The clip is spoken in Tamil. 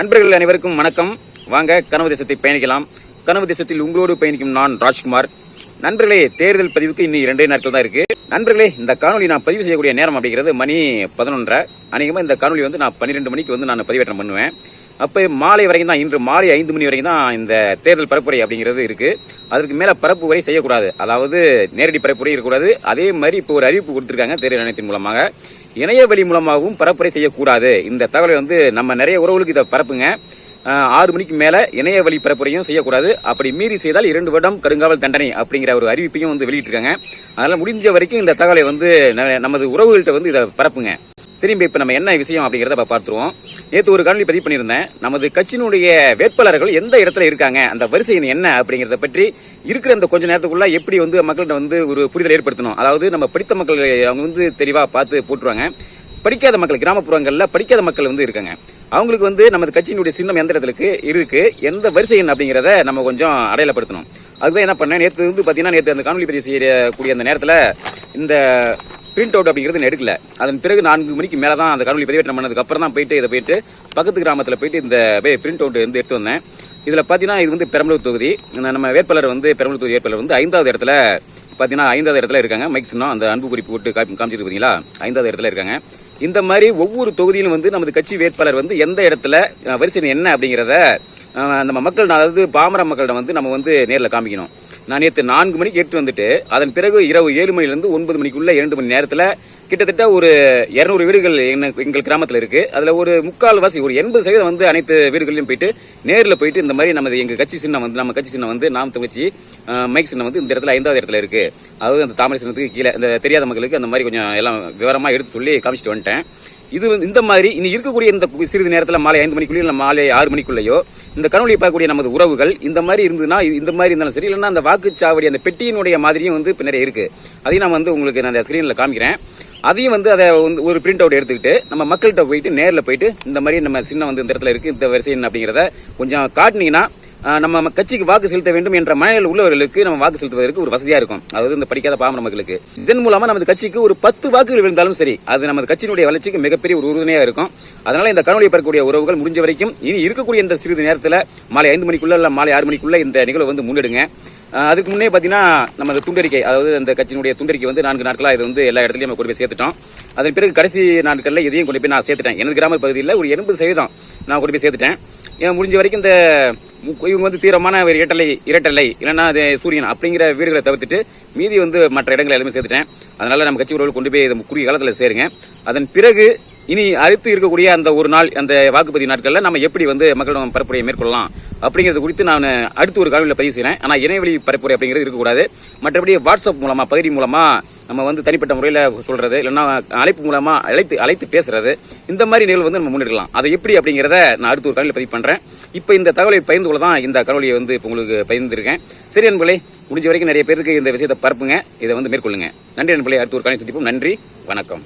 நண்பர்கள் அனைவருக்கும் வணக்கம். வாங்க கனவு தேசத்தை பயணிக்கலாம். கனவு தேசத்தில் உங்களோடு பயணிக்கும் நான் ராஜ்குமார். நண்பர்களே தேர்தல் பதிவுக்கு இன்னும் இரண்டே நாட்கள் தான் இருக்கு. நண்பர்களே இந்த காணொலி நான் பதிவு செய்யக்கூடிய நேரம் அப்படிங்கிறது மணி பதினொன்றரை. அநேகமாக இந்த காணொலி வந்து நான் பன்னிரெண்டு மணிக்கு வந்து நான் பதிவேற்றம் பண்ணுவேன். அப்போ மாலை வரைக்கும் தான் இன்று மாலை ஐந்து மணி வரைக்கும் தான் இந்த தேர்தல் பரப்புரை அப்படிங்கிறது இருக்கு. அதற்கு மேல பரப்பு வரை செய்யக்கூடாது. அதாவது நேரடி பரப்புரை இருக்கக்கூடாது. அதே மாதிரி இப்போ ஒரு அறிவிப்பு கொடுத்துருக்காங்க தேர்தல் ஆணையத்தின் மூலமாக. இணைய வழி மூலமாகவும் பரப்புரை செய்யக்கூடாது. இந்த தகவலை வந்து நம்ம நிறைய உறவுகளுக்கு இதை பரப்புங்க. ஆறு மணிக்கு மேல இணைய வழி பரப்புரையும் செய்யக்கூடாது. அப்படி மீறி செய்தால் இரண்டு வருடம் கடுங்காவல் தண்டனை அப்படிங்கிற ஒரு அறிவிப்பையும் வந்து வெளியிட்டிருக்காங்க. அதனால முடிஞ்ச வரைக்கும் இந்த தகவலை வந்து ந- நமது உறவுகள்கிட்ட வந்து இதை பரப்புங்க. சரி இப்போ நம்ம என்ன விஷயம் அப்படிங்கிறத பார்த்துருவோம். நேற்று ஒரு காணொலி பதிவு பண்ணியிருந்தேன். நமது கட்சியினுடைய வேட்பாளர்கள் எந்த இடத்துல இருக்காங்க அந்த வரிசை என்ன அப்படிங்கிறத பற்றி இருக்கிற அந்த கொஞ்ச நேரத்துக்குள்ள எப்படி வந்து மக்கள்கிட்ட வந்து ஒரு புரிதல் ஏற்படுத்தணும். அதாவது நம்ம படித்த மக்கள் அவங்க வந்து தெளிவாக பார்த்து போட்டுருவாங்க. படிக்காத மக்கள் கிராமப்புறங்களில் படிக்காத மக்கள் வந்து இருக்காங்க. அவங்களுக்கு வந்து நமது கட்சியினுடைய சின்னம் எந்த இடத்துக்கு இருக்கு எந்த வரிசை அப்படிங்கிறத நம்ம கொஞ்சம் அடையாளப்படுத்தணும். அதுதான் என்ன பண்ணேன் நேற்று வந்து பார்த்தீங்கன்னா நேற்று அந்த காணொலி பதிவு செய்யக்கூடிய அந்த நேரத்தில் இந்த பிரிண்ட் அவுட் அப்படிங்கிறது எடுக்கல. அதன் பிறகு நான்கு மணிக்கு மேல தான் அந்த காணொலி பதிவேற்றம் பண்ணதுக்கு அப்புறம் தான் போயிட்டு இதை போயிட்டு பக்கத்து கிராமத்தில் போயிட்டு இந்த பிரிண்ட் அவுட் வந்து எடுத்து வந்தேன். இதில் பார்த்தீங்கன்னா இது வந்து பெரம்பலூர் தொகுதி. நம்ம வேட்பாளர் வந்து பெரம்பலூர் தொகுதி வேட்பாளர் வந்து ஐந்தாவது இடத்துல பார்த்தீங்கன்னா ஐந்தாவது இடத்துல இருக்காங்க. மைக் சின்னம் அந்த அன்பு குறிப்பு போட்டு காமி- காமிச்சிட்டு பார்த்தீங்களா ஐந்தாவது இடத்துல இருக்காங்க. இந்த மாதிரி ஒவ்வொரு தொகுதியிலும் வந்து நமது கட்சி வேட்பாளர் வந்து எந்த இடத்துல வரிசை என்ன அப்படிங்கிறத நம்ம மக்கள் அதாவது பாமர மக்கள்கிட்ட வந்து நம்ம வந்து நேரில் காமிக்கணும். நான் நேற்று நான்கு மணிக்கு எடுத்து வந்துட்டு அதன் பிறகு இரவு ஏழு மணிலிருந்து ஒன்பது மணிக்குள்ள இரண்டு மணி நேரத்தில் கிட்டத்தட்ட ஒரு இருநூறு வீடுகள் எங்கள் கிராமத்தில் இருக்கு. அதுல ஒரு முக்கால் வாசி ஒரு எண்பது சதவீதம் வந்து அனைத்து வீடுகளிலும் போயிட்டு நேரில் போயிட்டு இந்த மாதிரி நமது எங்க கட்சி சின்னம் வந்து நம்ம கட்சி சின்னம் வந்து நாம் தங்கச்சி மைக் சின்னம் வந்து இந்த இடத்துல ஐந்தாவது இடத்துல இருக்கு. அதாவது அந்த தாமரை சின்னத்துக்கு கீழே இந்த தெரியாத மக்களுக்கு அந்த மாதிரி கொஞ்சம் எல்லாம் விவரமா எடுத்து சொல்லி காமிச்சிட்டு வந்துட்டேன். இது வந்து இந்த மாதிரி இனி இருக்கக்கூடிய இந்த சிறிது நேரத்தில் மாலை ஐந்து மணிக்குள்ளேயோ இல்லை மாலை ஆறு மணிக்குள்ளேயோ இந்த கனவுளி பார்க்கக்கூடிய நமது உறவுகள் இந்த மாதிரி இருந்ததுன்னா இந்த மாதிரி இருந்தாலும் சரி இல்லைன்னா அந்த வாக்குச்சாவடி அந்த பெட்டியினுடைய மாதிரியும் வந்து இப்போ நிறைய இருக்கு. அதையும் நான் வந்து உங்களுக்கு நான் ஸ்கிரீனில் காமிக்கிறேன். அதையும் வந்து அதை வந்து ஒரு பிரிண்ட் அவுட் எடுத்துக்கிட்டு நம்ம மக்கள்கிட்ட போயிட்டு நேரில் போயிட்டு இந்த மாதிரி நம்ம சின்ன வந்து இந்த இடத்துல இருக்கு இந்த வரிசை என்ன அப்படிங்கிறத கொஞ்சம் காட்டினீங்கன்னா நம்ம கட்சிக்கு வாக்கு செலுத்த வேண்டும் என்ற மனநிலை உள்ளவர்களுக்கு நம்ம வாக்கு செலுத்துவதற்கு ஒரு வசதியா இருக்கும். அதாவது இந்த படிக்காத பாமர மக்களுக்கு இதன் மூலமா நமது கட்சிக்கு ஒரு பத்து வாக்குகள் விழுந்தாலும் சரி அது நமது கட்சியினுடைய வளர்ச்சிக்கு மிகப்பெரிய ஒரு உறுதுணையா இருக்கும். அதனால இந்த கணவனை பெறக்கூடிய உறவுகள் முடிஞ்ச வரைக்கும் இனி இருக்கக்கூடிய இந்த சிறிது நேரத்தில் மாலை ஐந்து மணிக்குள்ள இல்ல மாலை ஆறு மணிக்குள்ள இந்த நிகழ்வு வந்து முன்னெடுங்க. அதுக்கு முன்னே பாத்தீங்கன்னா நமது துண்டறிக்கை அதாவது அந்த கட்சியினுடைய துண்டறிக்கை வந்து நான்கு நாட்களா இது வந்து எல்லா இடத்துலயும் நம்ம கொண்டு போய் சேர்த்துட்டோம். அதன் பிறகு கடைசி நாட்கள்ல இதையும் கொண்டு போய் நான் சேர்த்துட்டேன். எனது கிராம பகுதியில் ஒரு எண்பது சதவீதம் நான் கொண்டு போய் சேர்த்துட்டேன். முடிஞ்ச வரைக்கும் இந்த இவங்க வந்து தீவிரமான ஒரு இரட்டலை இரட்டலை இல்லைன்னா அது சூரியன் அப்படிங்கிற வீடுகளை தவிர்த்துட்டு மீதி வந்து மற்ற இடங்களை எல்லாமே சேர்த்துட்டேன். அதனால நம்ம கட்சி உறவுகள் கொண்டு போய் இதை குறுகிய காலத்தில் சேருங்க. அதன் பிறகு இனி அடுத்து இருக்கக்கூடிய அந்த ஒரு நாள் அந்த வாக்குப்பதிவு நாட்களில் நம்ம எப்படி வந்து மக்களிடம் பரப்புரையை மேற்கொள்ளலாம் அப்படிங்கிறது குறித்து நான் அடுத்து ஒரு காலையில் பதிவு செய்கிறேன் ஆனால் இணையவழி பரப்புரை அப்படிங்கிறது இருக்கக்கூடாது. மற்றபடி வாட்ஸ்அப் மூலமாக பகுதி மூலமாக நம்ம வந்து தனிப்பட்ட முறையில் சொல்கிறது இல்லைன்னா அழைப்பு மூலமாக அழைத்து அழைத்து பேசுறது இந்த மாதிரி நிகழ்வு வந்து நம்ம முன்னெடுக்கலாம். அதை எப்படி அப்படிங்கிறத நான் அடுத்து ஒரு காலையில் பதிவு பண்ணுறேன் இப்போ இந்த தகவலை பகிர்ந்து கொள்ள தான் இந்த கலவலியை வந்து இப்போ உங்களுக்கு பகிர்ந்திருக்கேன். சரி நண்பர்களே முடிஞ்ச வரைக்கும் நிறைய பேருக்கு இந்த விஷயத்தை பரப்புங்க. இதை வந்து மேற்கொள்ளுங்க. நன்றி நண்பர்களே அடுத்து ஒரு காலையில் சந்திப்போம். நன்றி வணக்கம்.